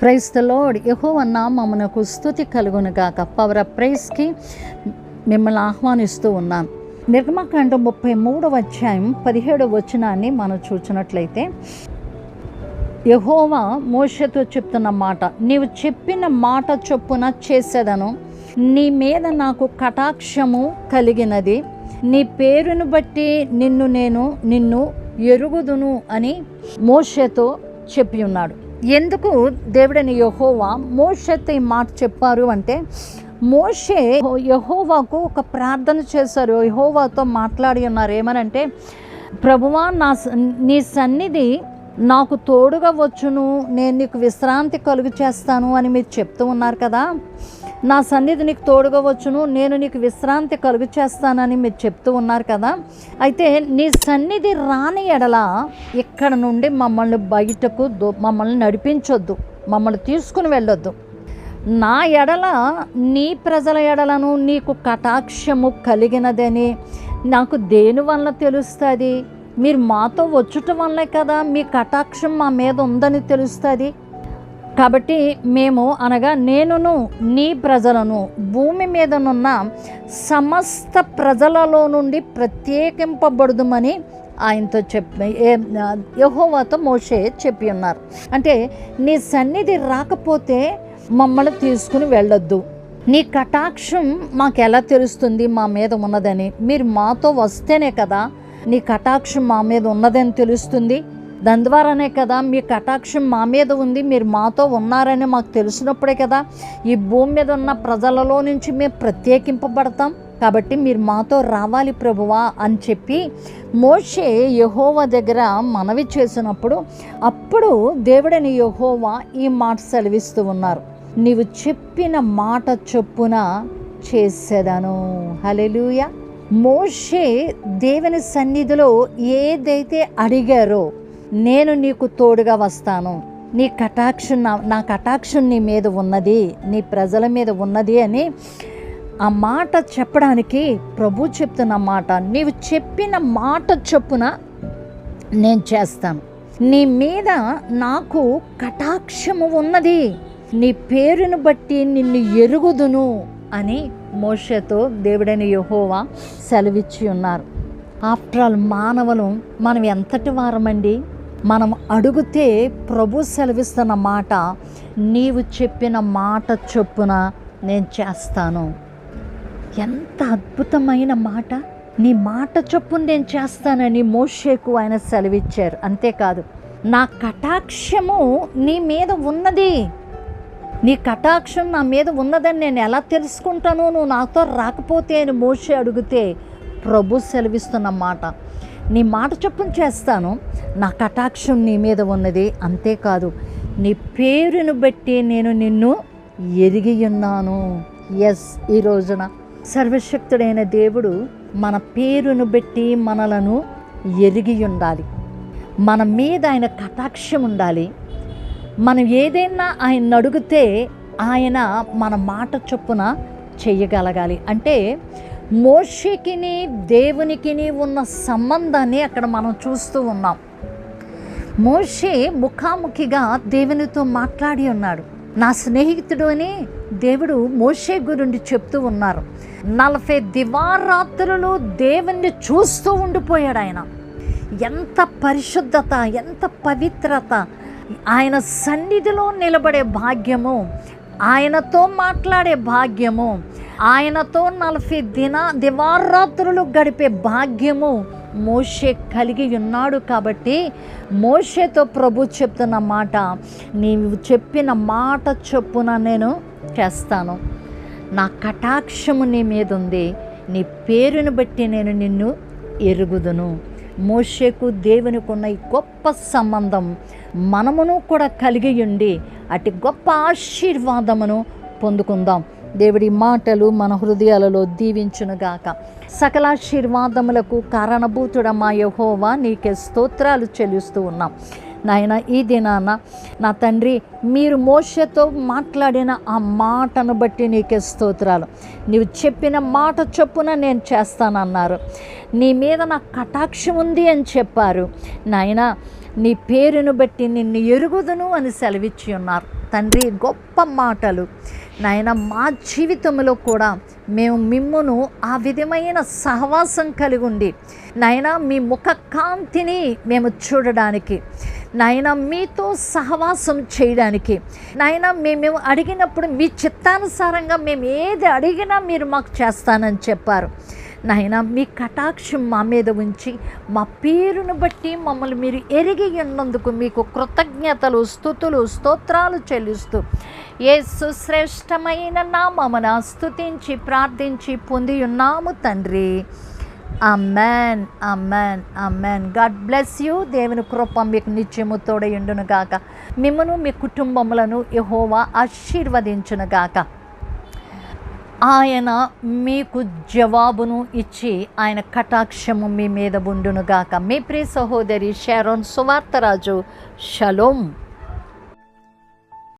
Price the lord యహోవ నామమునకు స్థుతి కలుగును గాక. పవర్ ఆఫ్ ప్రైస్కి మిమ్మల్ని ఆహ్వానిస్తూ ఉన్నాను నిర్మకాండ ముప్పై మూడవ అధ్యాయం పదిహేడవ వచనాన్ని మనం చూసినట్లయితే యహోవా మోషతో చెప్తున్న మాట నీవు చెప్పిన మాట చొప్పున చేసేదను. నీ మీద నాకు కటాక్షము కలిగినది. నీ పేరును బట్టి నిన్ను నేను నిన్ను ఎరుగుదును అని మోషతో చెప్పి ఉన్నాడు. ఎందుకు దేవుడని యహోవా మోషతో ఈ మాట చెప్పారు అంటే మోషే యహోవాకు ఒక ప్రార్థన చేశారు. యహోవాతో మాట్లాడి ఉన్నారు. ఏమనంటే ప్రభువా నా స- నీ సన్నిధి నాకు తోడుగా వచ్చును. నేను నీకు విశ్రాంతి కలుగు చేస్తాను అని మీరు చెప్తూ ఉన్నారు కదా. నా సన్నిధి నీకు తోడుగా వచ్చును నేను నీకు విశ్రాంతి కలుగు చేస్తానని మీరు చెప్తూ ఉన్నారు కదా. అయితే నీ సన్నిధి రాని ఎడల ఇక్కడ నుండి మమ్మల్ని బయటకు దో- మమ్మల్ని నడిపించొద్దు మమ్మల్ని తీసుకుని వెళ్ళొద్దు. నా ఎడల నీ ప్రజల ఎడలను నీకు కటాక్షము కలిగినదని నాకు దేని వల్ల తెలుస్తుంది? మీరు మాతో వచ్చుట వల్లే కదా మీ కటాక్షం మా మీద ఉందని తెలుస్తుంది? కాబట్టి మేము అనగా నేనును నీ ప్రజలను భూమి మీదనున్న సమస్త ప్రజలలో నుండి ప్రత్యేకింపబడుదుమని ఆయనతో చెప్పి యహోవాతో మోషే చెప్పి ఉన్నారు. అంటే నీ సన్నిధి రాకపోతే మమ్మల్ని తీసుకుని వెళ్ళొద్దు. నీ కటాక్షం మాకు ఎలా తెలుస్తుంది మా మీద ఉన్నదని? మీరు మాతో వస్తేనే కదా నీ కటాక్షం మా మీద ఉన్నదని తెలుస్తుంది? దాని ద్వారానే కదా మీ కటాక్షం మా మీద ఉంది మీరు మాతో ఉన్నారని మాకు తెలిసినప్పుడే కదా ఈ భూమి మీద ఉన్న ప్రజలలో నుంచి మేము ప్రత్యేకింపబడతాం. కాబట్టి మీరు మాతో రావాలి ప్రభువా అని చెప్పి మోషే యహోవా దగ్గర మనవి చేసినప్పుడు అప్పుడు దేవుడని యహోవా ఈ మాట సెలవిస్తూ ఉన్నారు. నీవు చెప్పిన మాట చొప్పున చేసేదాను. హలెలూయ మోషే దేవుని సన్నిధిలో ఏదైతే అడిగారో నేను నీకు తోడుగా వస్తాను. నీ కటాక్షం నా నా కటాక్షం నీ మీద ఉన్నది. నీ ప్రజల మీద ఉన్నది అని ఆ మాట చెప్పడానికి ప్రభు చెప్తున్న మాట. నీవు చెప్పిన మాట చొప్పున నేను చేస్తాను. నీ మీద నాకు కటాక్షము ఉన్నది. నీ పేరును బట్టి నిన్ను ఎరుగుదును అని మోషతో దేవుడైన యహోవా సెలవిచ్చి ఉన్నారు. ఆఫ్టర్ ఆల్ మానవులు మనం ఎంతటి వారమండి? మనం అడిగితే ప్రభు సెలవిస్తున్న మాట నీవు చెప్పిన మాట చొప్పున నేను చేస్తాను. ఎంత అద్భుతమైన మాట. నీ మాట చొప్పున నేను చేస్తానని మోషేకు ఆయన సెలవిచ్చారు. అంతేకాదు నా కటాక్షము నీ మీద ఉన్నది. నీ కటాక్షం నా మీద ఉన్నదని నేను ఎలా తెలుసుకుంటాను? నువ్వు నాతో రాకపోతే అని మోషే అడిగితే ప్రభు సెలవిస్తున్న మాట. నీ మాట చొప్పున చేస్తాను. నా కటాక్షం నీ మీద ఉన్నది అంతేకాదు. నీ పేరును బట్టి నేను నిన్ను ఎరిగి ఉన్నాను. ఎస్ ఈ రోజున సర్వశక్తుడైన దేవుడు మన పేరును బట్టి మనలను ఎరిగి ఉండాలి. మన మీద ఆయన కటాక్షం ఉండాలి. మనం ఏదైనా ఆయన అడిగితే ఆయన మన మాట చొప్పున చెయ్యగలగాలి అంటే మోషకిని దేవునికిని ఉన్న సంబంధాన్ని అక్కడ మనం చూస్తూ ఉన్నాం. మోషే ముఖాముఖిగా దేవునితో మాట్లాడి ఉన్నాడు. నా స్నేహితుడు అని దేవుడు మోషే గురించి చెప్తూ ఉన్నారు. నలభై దివారాత్రులు దేవుణ్ణి చూస్తూ ఉండిపోయాడు ఆయన. ఎంత పరిశుద్ధత ఎంత పవిత్రత ఆయన సన్నిధిలో నిలబడే భాగ్యము ఆయనతో మాట్లాడే భాగ్యము ఆయనతో నలభై దిన దివారాత్రులు గడిపే భాగ్యము మోషే కలిగి ఉన్నాడు కాబట్టి మోషేతో ప్రభు చెప్తున్న మాట నీవు చెప్పిన మాట చొప్పున నేను చేస్తాను. నా కటాక్షము నీ మీద ఉంది నీ పేరును బట్టి నేను నిన్ను ఎరుగుదును. మోషేకు దేవునికి ఉన్న ఈ గొప్ప సంబంధం మనమును కూడా కలిగి ఉండి అటు గొప్ప ఆశీర్వాదమును పొందుకుందాం. దేవుడి మాటలు మన హృదయాలలో దీవించునుగాక సకలాశీర్వాదములకు కారణభూతుడమా యహోవా నీకే స్తోత్రాలు చెల్లిస్తూ ఉన్నాం. నాయన ఈ దినాన నా తండ్రి మీరు మోషతో మాట్లాడిన ఆ మాటను బట్టి నీకే స్తోత్రాలు. నీవు చెప్పిన మాట చొప్పున నేను చేస్తానన్నారు. నీ మీద నాకు కటాక్షం ఉంది అని చెప్పారు. నాయన నీ పేరును బట్టి నిన్ను ఎరుగుదును అని సెలవిచ్చి ఉన్నారు. తండ్రి గొప్ప మాటలు. నాయన మా జీవితంలో కూడా మేము మిమ్మును ఆ విధమైన సహవాసం కలిగి ఉండి నాయన మీ ముఖ కాంతిని మేము చూడడానికి నాయన మీతో సహవాసం చేయడానికి నాయన మేము అడిగినప్పుడు మీ చిత్తానుసారంగా మేము ఏది అడిగినా మీరు మాకు చేస్తానని చెప్పారు. నాయన మీ కటాక్షం మా మీద ఉంచి మా పేరును బట్టి మమ్మల్ని మీరు ఎరిగి ఉన్నందుకు మీకు కృతజ్ఞతలు స్థుతులు స్తోత్రాలు చెల్లిస్తూ ఏ సుశ్రేష్టమైన నామమున స్థుతించి ప్రార్థించి పొంది ఉన్నాము తండ్రి. Amen amen amen God bless you దేవుని కృప మీకు నిత్యము తోడయుండును గాక మిమ్మను మీ కుటుంబములను యహోవా ఆశీర్వదించును గాక ఆయన మీకు జవాబును ఇచ్చి ఆయన కటాక్షము మీ మీద ఉండునుగాక. మీ ప్రియ సహోదరి షారోన్ సువార్తరాజు షలోం.